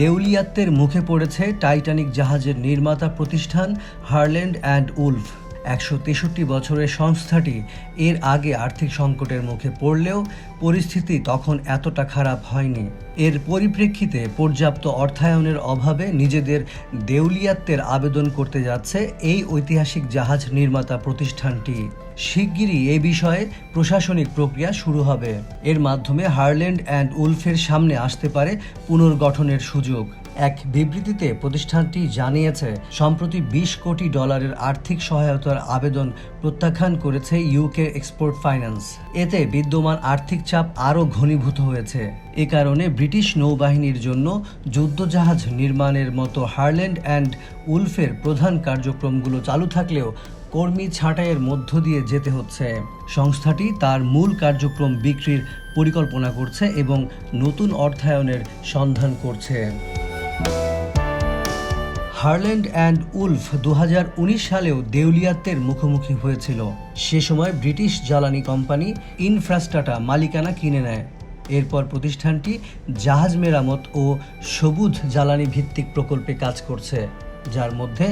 দেউলিয়াত্বের মুখে পড়েছে টাইটানিক জাহাজের নির্মাতা প্রতিষ্ঠান হারল্যান্ড অ্যান্ড উলফ। একশো তেষট্টি বছরের সংস্থাটি এর আগে আর্থিক সংকটের মুখে পড়লেও পরিস্থিতি তখন এতটা খারাপ হয়নি। এর পরিপ্রেক্ষিতে পর্যাপ্ত অর্থায়নের অভাবে নিজেদের দেউলিয়াত্বের আবেদন করতে যাচ্ছে এই ঐতিহাসিক জাহাজ নির্মাতা প্রতিষ্ঠানটি। শিগগিরই এ বিষয়ে প্রশাসনিক প্রক্রিয়া শুরু হবে। এর মাধ্যমে হারল্যান্ড অ্যান্ড উলফের সামনে আসতে পারে পুনর্গঠনের সুযোগ। এক বিবৃতিতে প্রতিষ্ঠানটি জানিয়েছে, সম্প্রতি বিশ কোটি ডলারের আর্থিক সহায়তার আবেদন প্রত্যাখ্যান করেছে ইউকে এক্সপোর্ট ফাইন্যান্স এতে বিদ্যমান আর্থিক চাপ আরও ঘনীভূত হয়েছে। এ কারণে ব্রিটিশ নৌবাহিনীর জন্য যুদ্ধজাহাজ নির্মাণের মতো হারল্যান্ড অ্যান্ড উলফের প্রধান কার্যক্রমগুলো চালু থাকলেও কর্মী ছাঁটাইয়ের মধ্য দিয়ে যেতে হচ্ছে। সংস্থাটি তার মূল কার্যক্রম বিক্রির পরিকল্পনা করছে এবং নতুন অর্থায়নের সন্ধান করছে। হারল্যান্ড অ্যান্ড উলফ দু সালেও দেউলিয়াত্বের মুখোমুখি হয়েছিল। সে সময় ব্রিটিশ জ্বালানি কোম্পানি ইনফ্রাস্টাটা মালিকানা কিনে নেয়। এরপর প্রতিষ্ঠানটি জাহাজ মেরামত ও সবুজ জ্বালানি ভিত্তিক প্রকল্পে কাজ করছে, যার মধ্যে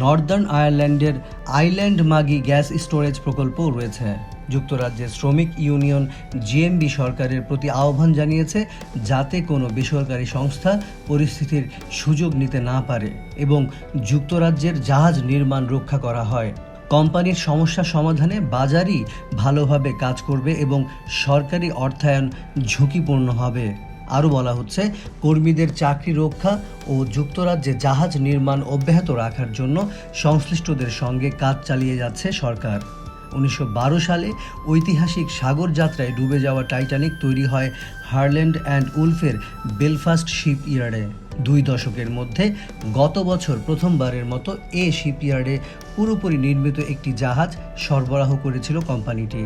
নর্দার্ন আয়ারল্যান্ডের আইল্যান্ড মাগি গ্যাস স্টোরেজ প্রকল্পও রয়েছে। যুক্তরাজ্যের শ্রমিক ইউনিয়ন জিএমবি সরকারের প্রতি আহ্বান জানিয়েছে যাতে কোনো বেসরকারি সংস্থা পরিস্থিতির সুযোগ নিতে না পারে এবং যুক্তরাজ্যের জাহাজ নির্মাণ রক্ষা করা হয়। কোম্পানির সমস্যা সমাধানে বাজারই ভালোভাবে কাজ করবে এবং সরকারি অর্থায়ন ঝুঁকিপূর্ণ হবে। আরও বলা হচ্ছে, কর্মীদের চাকরি রক্ষা ও যুক্তরাজ্যে জাহাজ নির্মাণ অব্যাহত রাখার জন্য সংশ্লিষ্টদের সঙ্গে কাজ চালিয়ে যাচ্ছে সরকার। উনিশশো বারো সালে ঐতিহাসিক সাগর যাত্রায় ডুবে যাওয়া টাইটানিক তৈরি হয় হার্ল্যান্ড অ্যান্ড উলফের বেলফাস্ট শিপ ইয়ার্ডে দুই দশকের মধ্যে গত বছর প্রথমবারের মতো এ শিপ ইয়ার্ডে পুরোপুরি নির্মিত একটি জাহাজ সরবরাহ করেছিল কোম্পানিটি।